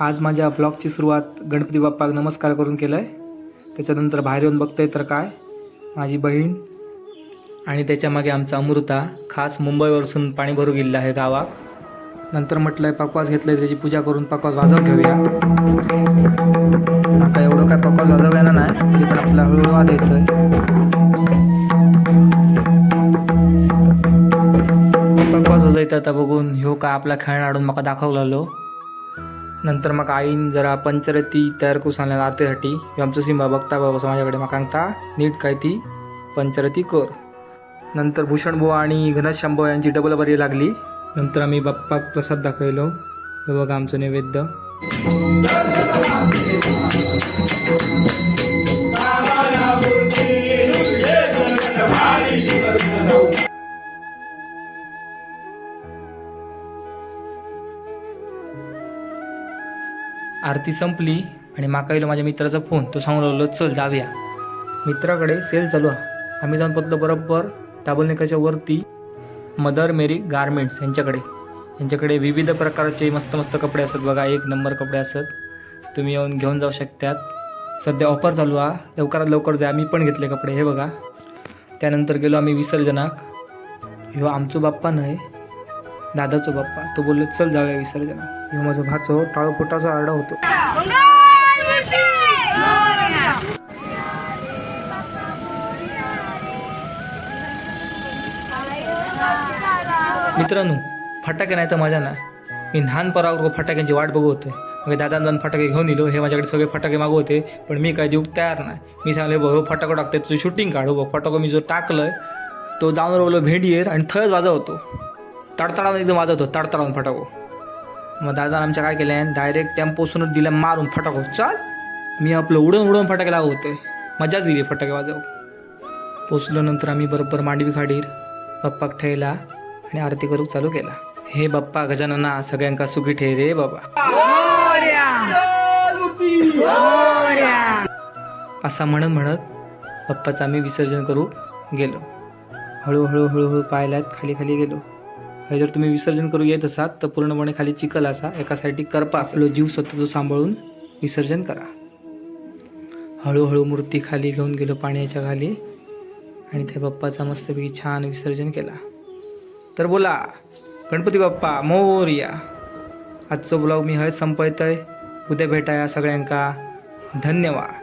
आज माझ्या ब्लॉगची सुरुवात गणपती बाप्पा नमस्कार करून केलं आहे त्याच्यानंतर बाहेर येऊन बघतोय तर काय? माझी बहीण आणि त्याच्यामागे आमचा अमृता खास मुंबईवरसून पाणी भरू गेलेलं आहे गावात. नंतर म्हटलं आहे पकवास घेतलं त्याची पूजा करून पकवास वाजवून घेऊया. आता एवढं काय पकवास वाजवू नाही तरी पण आपला हळूहळू वाद येतं पकवास वाजवतं आता बघून ह्यो काय आपला खेळणं आडून मला दाखवलेलो नंतर मग आईन जरा पंचरती तयार करून सांगल्या आतेसाठी. आमचं सिंबा बघता बाबा माझ्याकडे मग सांगता. नीट काय ती पंचरती कर. नंतर भूषण बुवा आणि घनश्यामभाऊ यांची डबल बरी लागली. नंतर आम्ही बाप्पाक प्रसाद दाखवलो. हे बघा आमचं नैवेद्य. आरती संपली आणि माका येलो माझ्या मित्राचा फोन. तो सांगू लागलो चल जाऊया. मित्राकडे सेल चालू आहे. आम्ही जाऊन पोचलो बरोबर दाबोलनेकाच्या वरती मदर मेरी गारमेंट्स यांच्याकडे. यांच्याकडे विविध प्रकारचे मस्त मस्त कपडे असतात बघा एक नंबर कपडे असतात. तुम्ही येऊन घेऊन जाऊ शकतात. सध्या ऑफर चालू आहे. लवकरात लवकर जा आम्ही पण घेतले कपडे हे बघा. त्यानंतर गेलो आम्ही विसर्जनाक. ह्यो आमचो बाप्पा नाही दादाचो बाप्पा. तो बोललो चल जाऊया विसर्जनाक ह्यो माझा भाचो टाळो फुटाचा आरडा होतो. मित्रांनो फटाके नाही तर मजा नाही मी लहान परावर फटाक्यांची वाट बघू होते. मग दादा जाऊन फटाके घेऊन दिलो. हे माझ्याकडे सगळे फटाके मागू होते पण मी काय देऊ तयार नाही. मी सांगले बघ फटाको टाकते तुझं शूटिंग काढू. बघ फटाको मी जो टाकलंय तो जाऊन रोवलो भेंडीर आणि थळच वाजवतो तडतडावून एकदम वाजवतो तडतडावून फटाको. मग दादा आमच्या काय केलं डायरेक्ट टेम्पोसूनच दिला मारून फटाको. चाल मी आपलं उडून उडून फटाके लागू होते मजाच दिली फटाके वाजव पोचलो नंतर आम्ही बरोबर मांडवी खाडीर बाप्पाक ठेवला आणि आरती करू चालू केला. हे बाप्पा गजानना सगळ्यांका सुखी ठे रे बाबा. असा म्हणत म्हणत बाप्पाचं आम्ही विसर्जन करू गेलो. हळूहळू हळूहळू पायल्यात खाली खाली गेलो. हे जर तुम्ही विसर्जन करू येत असाल तर पूर्णपणे खाली चिखल असा एका साईडी करपा असलो जीव स्वतः तो सांभाळून विसर्जन करा. हळूहळू मूर्ती खाली घेऊन गेलो पाण्याच्या खाली आणि त्या बाप्पाचा मस्तपैकी छान विसर्जन केला. तर बोला गणपती बाप्पा मोरया. आजचं ब्लॉग मी हळद आहे उद्या भेटाया सगळ्यांका. धन्यवाद.